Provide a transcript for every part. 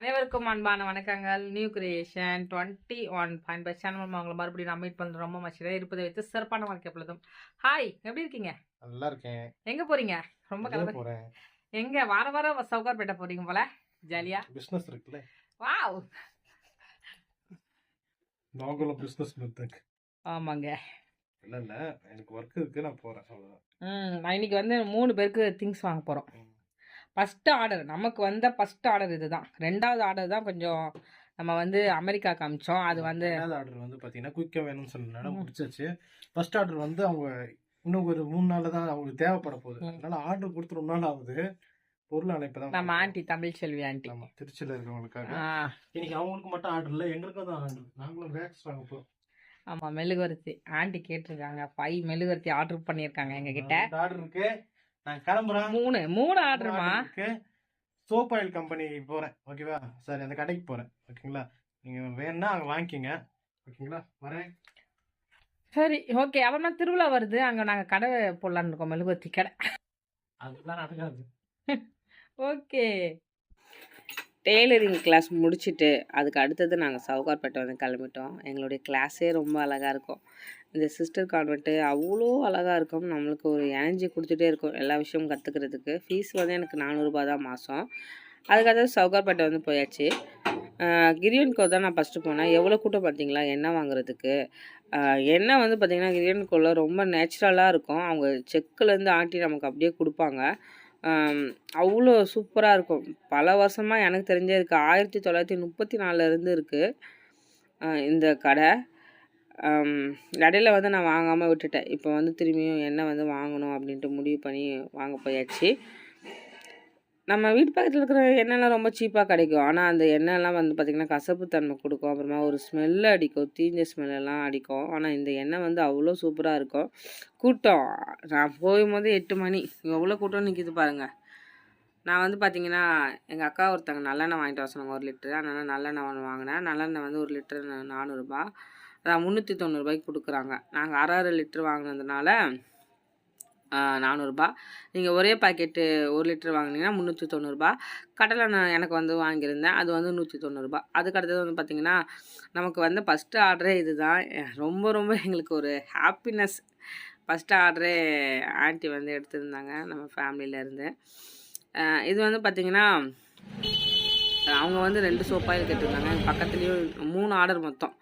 அனைவருக்கும் அன்பான வணக்கங்கள். New creation twenty one point by channel உங்களை மறுபடியும் நான் மீட் பண்ணுறோம் ரொம்ப மச்சிட இருப்பதை வைத்து சிறப்பான வாழ்க்கை பொழுதும். ஹாய் எப்படி இருக்கீங்க? நல்லா இருக்கேன். எங்க போறீங்க? ரொம்ப கலந்து போறேன்? எங்க வார வாரம் சவுகார்பேட்டை போறீங்க போல. ஜாலியா? பிசினஸ் இருக்குல்ல. வாவ் நாங்களும் பிசினஸ் இருக்கு ஆமாங்க. இல்ல இல்ல. எனக்கு ஒர்க் இருக்கு. நான் போறேன். அவ்வளவுதான். ம் நான் இன்னைக்கு வந்து மூணு பேருக்கு திங்ஸ் வாங்க போகிறோம் ஃபஸ்ட்டு ஆர்டர் நமக்கு வந்த ஃபஸ்ட் ஆர்டர் இதுதான். ரெண்டாவது ஆர்டர் தான் கொஞ்சம் நம்ம வந்து அமெரிக்காக்கு அமிச்சோம் அது வந்து ரெண்டாவது ஆர்டர் வந்து பாத்தீங்கன்னா குயிக்கா வேணும்னு சொன்னனால ம். முடிச்சாச்சு. ஃபர்ஸ்ட் ஆர்டர் வந்து அவங்க இன்னும் ஒரு மூணு நாள்ல தான் அவங்களுக்கு தேவைப்பட போகுது. அதனால ஆர்டர் கொடுத்து ரொம்ப நாள் ஆகுது. பொருள் அனுப்பதான் நம்ம ஆண்டி தமிழ் செல்வி ஆண்டி. ஆமா திருச்சியில இருக்கவங்களுக்காக இன்னைக்கு அவங்களுக்கு மட்டும் ஆர்டர் இல்ல எங்களுக்கும் தான் ஆர்டர் நாங்களும் வேக்ஸ் வாங்க போறோம். ஆமாம் மெழுகுவர்த்தி. ஆண்டி கேட்டிருக்காங்க. ஃபைவ் மெழுகுவர்த்தி ஆர்டர் பண்ணியிருக்காங்க எங்ககிட்ட. ஆர்டர் இருக்கு. நான் கிளம்புறேன். மூணு மூணு ஆர்டருமா சோப் ஆயில் கம்பெனி போறேன். ஓகேவா சரி அந்த கடைக்கு போறேன். ஓகேங்களா நீங்க வேணும்னா அங்க வாங்கிக்கோங்க. ஓகேங்களா வரேன். சரி ஓகே அப்புறமா திருவிழா வருது. அங்கே நாங்கள் கடை போடலான்னு இருக்கோம். மெழுகுவர்த்தி கடை. அதெல்லாம் நடக்காது ஓகே டெய்லரிங் கிளாஸ் முடிச்சுட்டு அதுக்கு அடுத்தது நாங்கள் சவுகார்பேட்டை வந்து கிளம்பிட்டோம். எங்களுடைய கிளாஸே ரொம்ப அழகாக இருக்கும். இந்த சிஸ்டர் கான்வெண்ட்டு அவ்வளோ அழகாக இருக்கும். நம்மளுக்கு ஒரு எனர்ஜி கொடுத்துட்டே இருக்கும் எல்லா விஷயமும் கற்றுக்கிறதுக்கு ஃபீஸ் வந்து எனக்கு நானூறுரூபா தான் மாதம் அதுக்கடுத்து சவுகார்பேட்டை வந்து போயாச்சு. கிரியன் கிரியன்கோ தான் நான் ஃபஸ்ட்டு போனேன். எவ்வளோ கூட்டம் பார்த்தீங்களா எண்ணெய் வாங்குறதுக்கு. எண்ணெய் வந்து பார்த்திங்கன்னா கிரியன்கோவில் ரொம்ப நேச்சுரலாக இருக்கும். அவங்க செக்குலேருந்து ஆட்டி நமக்கு அப்படியே கொடுப்பாங்க. அவ்வளோ சூப்பராக இருக்கும். பல வருஷமாக எனக்கு தெரிஞ்சே இருக்குது ஆயிரத்தி தொள்ளாயிரத்தி முப்பத்தி நாலுலேருந்து இருக்குது இந்த கடை. ஆம், இடையில வந்து நான் வாங்காமல் விட்டுட்டேன். இப்போ வந்து திரும்பியும் எண்ணெய் வந்து வாங்கணும் அப்படின்ட்டு முடிவு பண்ணி வாங்க போயாச்சு. நம்ம வீட்டு பக்கத்தில் இருக்கிற எண்ணெய்லாம் ரொம்ப சீப்பாக கிடைக்கும். ஆனால் அந்த எண்ணெய்லாம் வந்து பார்த்திங்கன்னா கசப்பு தன்மை கொடுக்கும். அப்புறமா ஒரு ஸ்மெல் அடிக்கும். தீஞ்ச ஸ்மெல்லாம் அடிக்கும். ஆனால் இந்த எண்ணெய் வந்து அவ்வளோ சூப்பராக இருக்கும். கூட்டம். நான் போகும்போது எட்டு மணி. எவ்வளோ கூட்டம் நிற்கிது பாருங்கள் நான் வந்து பார்த்திங்கன்னா எங்கள் அக்கா ஒருத்தங்க நல்லெண்ணெய் வாங்கிட்டு வர சொன்னாங்க ஒரு லிட்டரு. அதனால் நல்லெண்ணெய் ஒன்று வாங்கினேன். நல்லெண்ணெய் வந்து ஒரு லிட்டர் நானூறுரூபா அதான் முந்நூற்றி தொண்ணூறுபாய்க்கு கொடுக்குறாங்க. நாங்கள் அரை அரை லிட்டர் வாங்கினதுனால நானூறுரூபா நீங்கள் ஒரே பாக்கெட்டு ஒரு லிட்டர் வாங்கினீங்கன்னா முந்நூற்றி தொண்ணூறுபா. கடலை நான் எனக்கு வந்து வாங்கியிருந்தேன். அது வந்து நூற்றி தொண்ணூறுபா. அதுக்கு அடுத்தது வந்து பார்த்திங்கன்னா நமக்கு வந்து ஃபஸ்ட்டு ஆர்டரே இது தான் ரொம்ப ரொம்ப எங்களுக்கு ஒரு ஹாப்பினஸ் ஃபஸ்ட்டு ஆர்டரே ஆண்டி வந்து எடுத்திருந்தாங்க நம்ம ஃபேமிலியிலேருந்து இது வந்து பார்த்திங்கன்னா அவங்க வந்து ரெண்டு சோப்பாயில் கேட்டிருந்தாங்க பக்கத்துலேயும் மூணு ஆர்டர் மொத்தம்.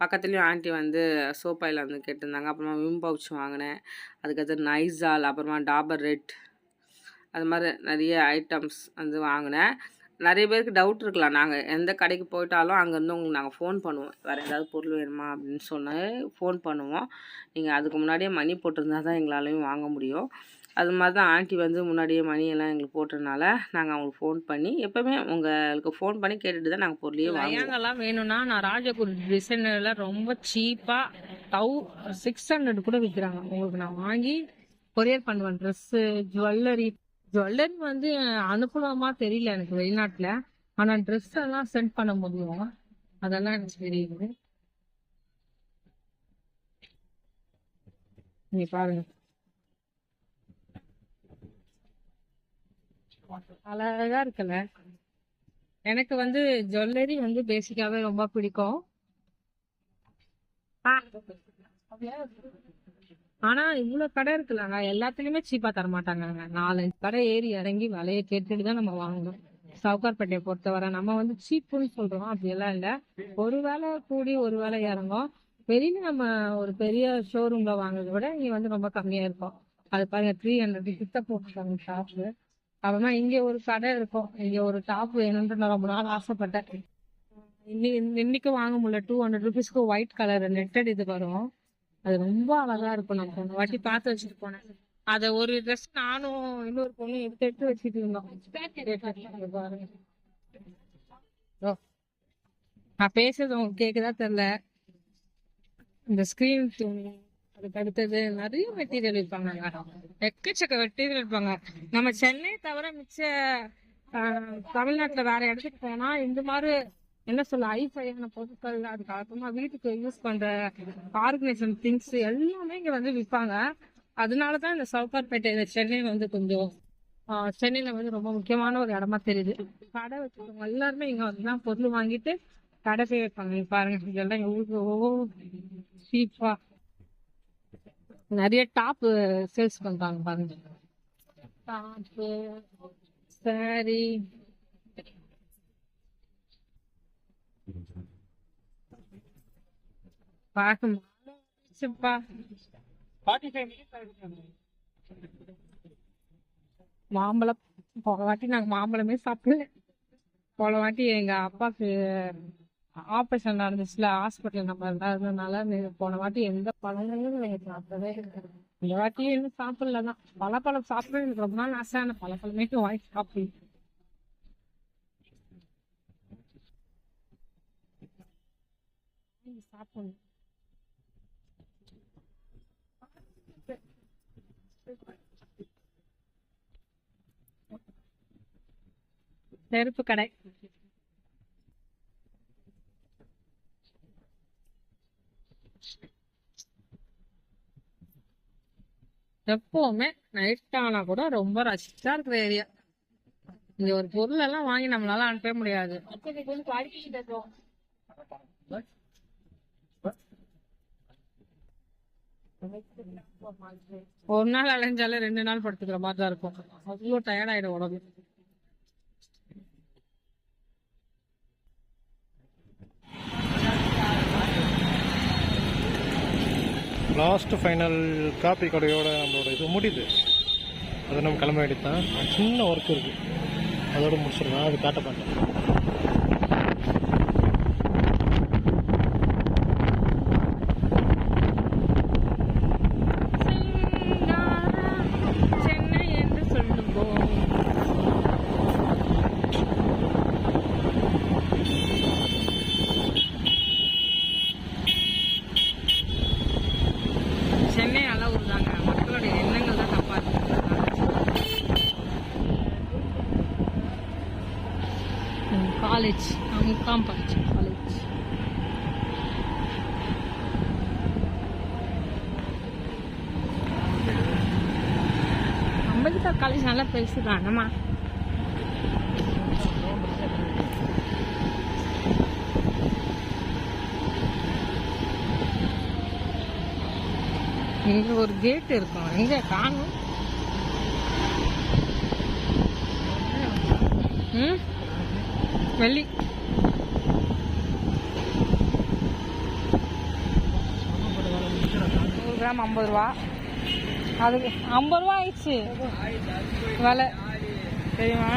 பக்கத்துலேயும் ஆன்ட்டி வந்து சோப்பாயில் வந்து கேட்டிருந்தாங்க. அப்புறமா விம் பவுச் வாங்கினேன். அதுக்கடுத்து நைசால் அப்புறமா டாபர் ரெட் அது மாதிரி நிறைய ஐட்டம்ஸ் வந்து வாங்கினேன். நிறைய பேருக்கு டவுட் இருக்கலாம். நாங்கள் எந்த கடைக்கு போயிட்டாலும் அங்கேருந்து உங்களுக்கு நாங்கள் ஃபோன் பண்ணுவோம். வேறு ஏதாவது பொருள் வேணுமா அப்படின்னு சொன்னால் ஃபோன் பண்ணுவோம். நீங்கள் அதுக்கு முன்னாடியே மணி போட்டிருந்தா தான் எங்களாலையும் வாங்க முடியும். அது மாதிரி தான் ஆண்டி வந்து முன்னாடியே மணி எல்லாம் எங்களுக்கு போட்டதுனால நாங்கள் அவங்களுக்கு ஃபோன் பண்ணி எப்போவுமே உங்களுக்கு ஃபோன் பண்ணி கேட்டுட்டு தான் நாங்கள் பொருளையே வாங்குவோம். லயங்கெல்லாம் வேணும்னா நான் ராஜகுரு டிசைனர்ல ரொம்ப சீப்பா தௌ சிக்ஸ் ஹண்ட்ரட் கூட விற்கிறாங்க உங்களுக்கு நான் வாங்கி கொரியர் பண்ணுவேன். ட்ரெஸ்ஸு ஜுவல்லரி ஜுவல்லரி வந்து அனுப்பலாமா தெரியல எனக்கு வெளிநாட்டுல. ஆனா ட்ரெஸ் எல்லாம் சென்ட் பண்ண முடியும். அதெல்லாம் எனக்கு தெரியுது. நீ பாருங்க. அழகா இருக்குல்ல. எனக்கு வந்து ஜுவல்லரி வந்து பேசிக்காவே ரொம்ப பிடிக்கும். ஆனா இவ்வளவு கடை இருக்குல்லங்க எல்லாத்துலயுமே சீப்பா தர மாட்டாங்க நாலஞ்சு கடை ஏறி இறங்கி விலையை கேட்டுட்டு தான் நம்ம வாங்கணும். சவுகார்பேட்டையை பொறுத்தவரை நம்ம வந்து சீப்புன்னு சொல்றோம் அப்படி எல்லாம் இல்ல. ஒரு வேலை கூடி ஒரு வேலை இறங்கும். வெளியில நம்ம ஒரு பெரிய ஷோரூம்ல வாங்குறதை விட இங்க வந்து ரொம்ப கம்மியா இருக்கும். அது பாருங்க த்ரீ ஹண்ட்ரட் கிட்ட போட்டுருக்காங்க ஷாப்பு அப்புறமா இங்க ஒரு கடை இருக்கும். இங்க ஒரு டாப் வேணும்னு நான் ரொம்ப நாள் ஆசைப்பட்டேன். இன்னைக்கு வாங்க முடியல. டூ ஹண்ட்ரட் ருபீஸ்க்கு ஒயிட் கலர் நெட்டட் இது வரும். அது ரொம்ப அழகா இருக்கும். நான் போன வாட்டி பார்த்து வச்சுட்டு போனேன். அத ஒரு ட்ரெஸ் நானும் இன்னொரு பொண்ணும் எடுத்து எடுத்து வச்சுட்டு இருந்தோம். பாருங்க. நான் பேசுறது உங்களுக்கு கேக்குதா தெரியல. இந்த ஸ்கிரீன் துணி. அதுக்கு அடுத்தது நிறைய மெட்டீரியல் விற்பாங்க எக்கச்சக்க மெட்டீரியல் விற்பாங்க நம்ம சென்னை தவிர மிச்ச தமிழ்நாட்டுல வேற இடத்துக்கு போனா இந்த மாதிரி என்ன சொல்ல ஐஃபையான பொருட்கள் அதுக்கு அப்புறமா வீட்டுக்கு யூஸ் பண்ற ஆர்கனைசேஷன் திங்ஸ் எல்லாமே இங்க வந்து விற்பாங்க அதனாலதான் இந்த சவுகார்பேட்டை இந்த சென்னை வந்து கொஞ்சம் சென்னையில வந்து ரொம்ப முக்கியமான ஒரு இடமா தெரியுது. கடை வச்சிருக்கவங்க எல்லாருமே இங்க வந்துதான் பொருள் வாங்கிட்டு கடை போய் வைப்பாங்க. பாருங்க இதெல்லாம் எவ்வளோ சீப்பா நிறைய டாப் சேல்ஸ் பண்றாங்க பாருங்க. டாப்பு சாரி மாம்பழம் போன வாட்டி நாங்க மாம்பழமே சாப்பிடல. போன வாட்டி எங்க அப்பாவுக்கு ஆப்ரேஷன் நடந்துச்சுல ஹாஸ்பிட்டல் நம்ம இருந்ததுனால போன வாட்டி எந்த பழங்களும் நீங்க சாப்பிடவே இந்த வாட்டியும் இன்னும் சாப்பிடல தான். பழப்பழம் சாப்பிட எனக்கு ரொம்ப நாள் ஆசையான பழப்பழமே வாங்கி சாப்பிடணும் வாங்கி சாப்பிடணும் செருப்பு கடை. எப்பவுமே நைட் ஆனா கூட ரொம்ப ரஷ்ஷாக இருக்கிற ஏரியா இங்க ஒரு பொருள் எல்லாம் வாங்கி நம்மளால அனுப்பவே முடியாது. ஒரு நாள் அலைஞ்சாலே ரெண்டு நாள் படுத்துக்கிற மாதிரி தான் இருக்கும். அவ்வளோ டயர்ட் ஆயிடும் உடம்பு. லாஸ்ட் ஃபைனல் காப்பி கடையோட நம்மளோட இது முடியுது. அதை நம்ம கிளம்ப வேண்டியதுதான். சின்ன ஒர்க் இருக்குது அதோட முடிச்சிடலாம். அது காட்ட மாட்டேன் காலேஜ் முக்காம் படித்தேன் காலேஜ் அம்பேத்கர் காலேஜ் நல்லா பெருசு தானம்மா இங்க ஒரு கேட் இருக்கும். எங்க? காணும். ம் வெள்ளி. நூறு கிராம் ஐம்பது ரூபா. அதுக்கு ஐம்பது ரூபா ஆயிடுச்சு. விலை. தெரியுமா?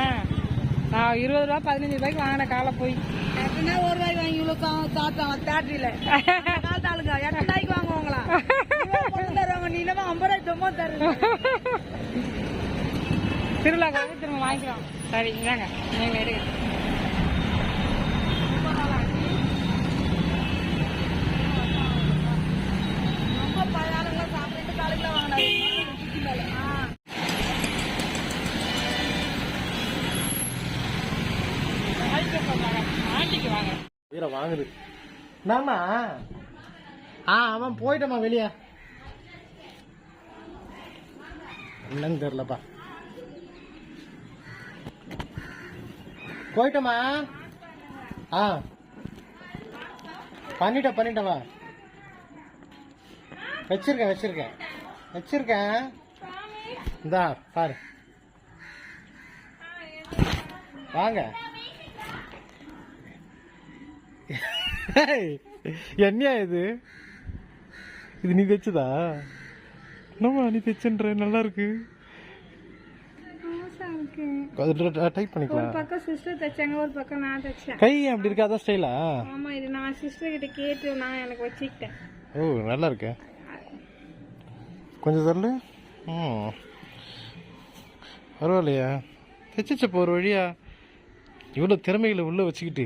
நான் இருபது ரூபா பதினஞ்சு ரூபாய்க்கு வாங்கின காலை போய். எத்தனை ஒரு ரூபாய்க்கு வாங்கி இவ்வளோ சாப்பிட்டாங்க தேட்டரியில் காலத்து ஆளுங்க எத்தனை ரூபாய்க்கு வாங்குவாங்களா? தருவாங்க நீ என்னமோ ஐம்பது ரூபாய்க்கு சும்மா தருங்க திருவிழாக்காக திரும்ப வாங்கிக்கலாம். சரி இந்தாங்க. நீங்கள் எடுங்க. உயிரை வாங்குது ஆ அவன் போயிட்டமா வெளியே. என்னன்னு தெரியலப்பா. போயிட்டமா ஆ. பண்ணிட்டேன் பண்ணிட்டவா வச்சிருக்கேன் வச்சிருக்கேன். வச்சிருக்கேன். இந்தா பாரு. வாங்க. என்னையா இது? இது நீ தைச்சதா என்னம்மா நீ தைச்சன்ற நல்லா இருக்கு. டைப் பண்ணிக்கலாம். பக்கம் சிஸ்டர் தைச்சாங்க ஒரு பக்கம் நான் தைச்சேன். கை அப்படி இருக்கா? அதான் ஸ்டைலா ஆமா இது நான் சிஸ்டர் கிட்ட கேட்டு நான் எனக்கு ஓ நல்லா இருக்கு கொஞ்சம் தரல ம். பரவாயில்லையா. தைச்சிச்சப்போ ஒரு வழியா இவ்வளோ திறமைகளை உள்ள வச்சுக்கிட்டு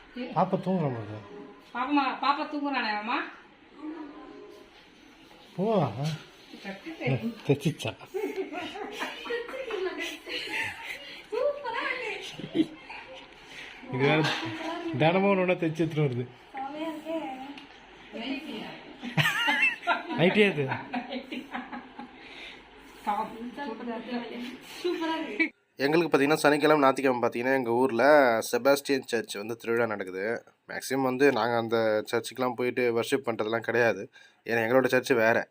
பாப்பா தூங்குற மாதிரி பாப்பா பாப்பா தூங்குறானே அம்மா போ தைச்சிச்சா இது வேற தினமும் ஒன்று தைச்சு எடுத்துட்டு வருது. நைட்டே அது எங்களுக்கு பார்த்தீங்கன்னா சனிக்கிழமை ஞாயிற்றுக்கிழமை பார்த்தீங்கன்னா எங்கள் ஊரில் செபாஸ்டியன் சர்ச் வந்து திருவிழா நடக்குது. மேக்ஸிமம் வந்து நாங்கள் அந்த சர்ச்சுக்கெலாம் போயிட்டு வர்ஷிப் பண்ணுறதுலாம் கிடையாது. ஏன்னா எங்களோட சர்ச்சு வேறு.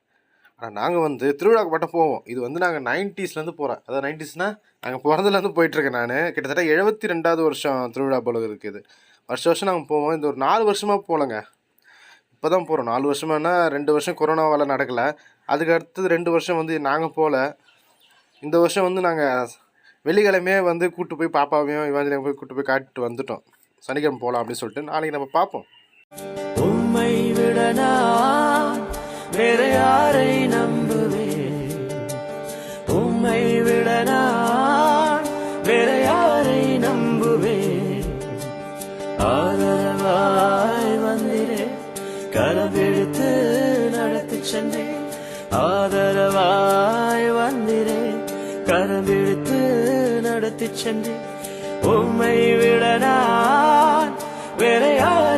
ஆனால் நாங்கள் வந்து திருவிழாவுக்கு மட்டும் போவோம். இது வந்து நாங்கள் நைன்ட்டீஸ்லேருந்து போகிறோம் அதாவது நைன்ட்டீஸ்னால் நாங்கள் பிறந்ததுலேருந்து போயிட்டுருக்கேன் நான். கிட்டத்தட்ட எழுபத்தி ரெண்டாவது வருஷம் திருவிழா போல இருக்குது வருஷம் வருஷம் நாங்கள் போவோம். இந்த ஒரு நாலு வருஷமாக போகலங்க இப்போ தான் போகிறோம் நாலு வருஷமானா ரெண்டு வருஷம் கொரோனாவால் நடக்கலை. அதுக்கு அடுத்தது ரெண்டு வருஷம் வந்து நாங்கள் போகல இந்த வருஷம் வந்து நாங்கள் வெள்ளிக்கிழமையே வந்து கூப்பிட்டு போய் பாப்பாவையும் இவாஞ்சலையும் போய் கூப்பிட்டு போய் காட்டிட்டு வந்துட்டோம். சனிக்கிழமை போகலாம் அப்படின்னு சொல்லிட்டு நாளைக்கு நம்ம பார்ப்போம். உண்மை விடனா வேற யாரை நம்புவேன் உண்மை விடனா வேற யாரை நம்புவேன் ஆதரவாய் வந்திரே கரவெடுத்து நடத்தி சென்றேன் ஆதரவாய் நடத்தி சென்று உம்மை விட நான் வேற யார்